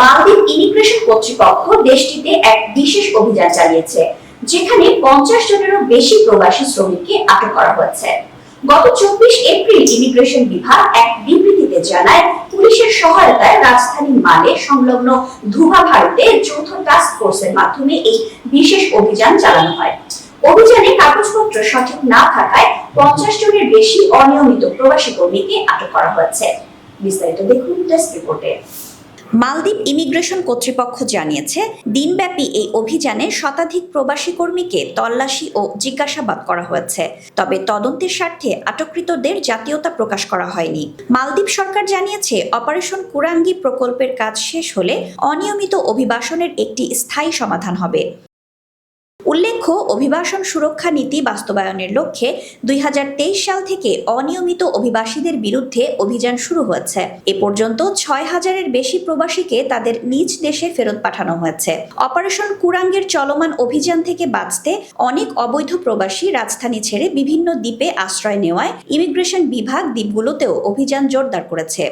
মালদ্বীপ ইমিগ্রেশন কর্তৃপক্ষ দেশটিতে এক বিশেষ অভিযান চালিয়েছে, যেখানে পঞ্চাশ জনেরও বেশি প্রবাসী শ্রমিককে আটক করা হয়েছে। গত চব্বিশ এপ্রিল ইমিগ্রেশন বিভাগ এক বিবৃতিতে জানায়, পুলিশের সহায়তায় রাজধানী মালে সংলগ্ন ধুবা ভারতে যৌথ টাস্ক ফোর্সের মাধ্যমে এই বিশেষ অভিযান চালানো হয়। অভিযানে কাগজপত্র সঠিক না থাকায় পঞ্চাশ জনের বেশি অনিয়মিত প্রবাসী কর্মীকে আটক করা হয়েছে। বিস্তারিত দেখুন ডেস্ক রিপোর্টে মালদ্বীপ ইমিগ্রেশন কর্তৃপক্ষ জানিয়েছে, দিনব্যাপী এই অভিযানে শতাধিক প্রবাসী কর্মীকে তল্লাশি ও জিজ্ঞাসাবাদ করা হয়েছে। তবে তদন্তের স্বার্থে আটককৃতদের জাতীয়তা প্রকাশ করা হয়নি। মালদ্বীপ সরকার জানিয়েছে, অপারেশন কুরাঙ্গি প্রকল্পের কাজ শেষ হলে অনিয়মিত অভিবাসনের একটি স্থায়ী সমাধান হবে। উল্লেখ্য, অভিবাসন সুরক্ষা নীতি বাস্তবায়নের লক্ষ্যে দুই হাজার তেইশ সাল থেকে অনিয়মিত অভিবাসীদের বিরুদ্ধে অভিযান শুরু হয়েছে। এ পর্যন্ত ছয় হাজারের বেশি প্রবাসীকে তাদের নিজ দেশে ফেরত পাঠানো হয়েছে। অপারেশন কুরাঙ্গের চলমান অভিযান থেকে বাঁচতে অনেক অবৈধ প্রবাসী রাজধানী ছেড়ে বিভিন্ন দ্বীপে আশ্রয় নেওয়ায় ইমিগ্রেশন বিভাগ দ্বীপগুলোতেও অভিযান জোরদার করেছে।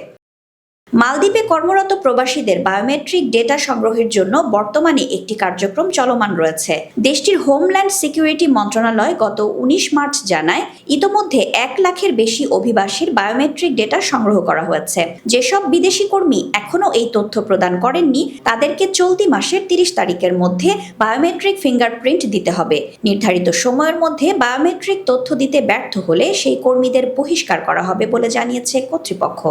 মালদ্বীপে কর্মরত প্রবাসীদের বায়োমেট্রিক ডেটা সংগ্রহের জন্য বর্তমানে একটি কার্যক্রম চলমান রয়েছে। দেশটির হোমল্যান্ড সিকিউরিটি মন্ত্রণালয় গত উনিশ মার্চ জানায়, ইতোমধ্যে এক লাখের বেশি অভিবাসীর বায়োমেট্রিক ডেটা সংগ্রহ করা হয়েছে। যেসব বিদেশি কর্মী এখনও এই তথ্য প্রদান করেননি, তাদেরকে চলতি মাসের তিরিশ তারিখের মধ্যে বায়োমেট্রিক ফিঙ্গারপ্রিন্ট দিতে হবে। নির্ধারিত সময়ের মধ্যে বায়োমেট্রিক তথ্য দিতে ব্যর্থ হলে সেই কর্মীদের বহিষ্কার করা হবে বলে জানিয়েছে কর্তৃপক্ষ।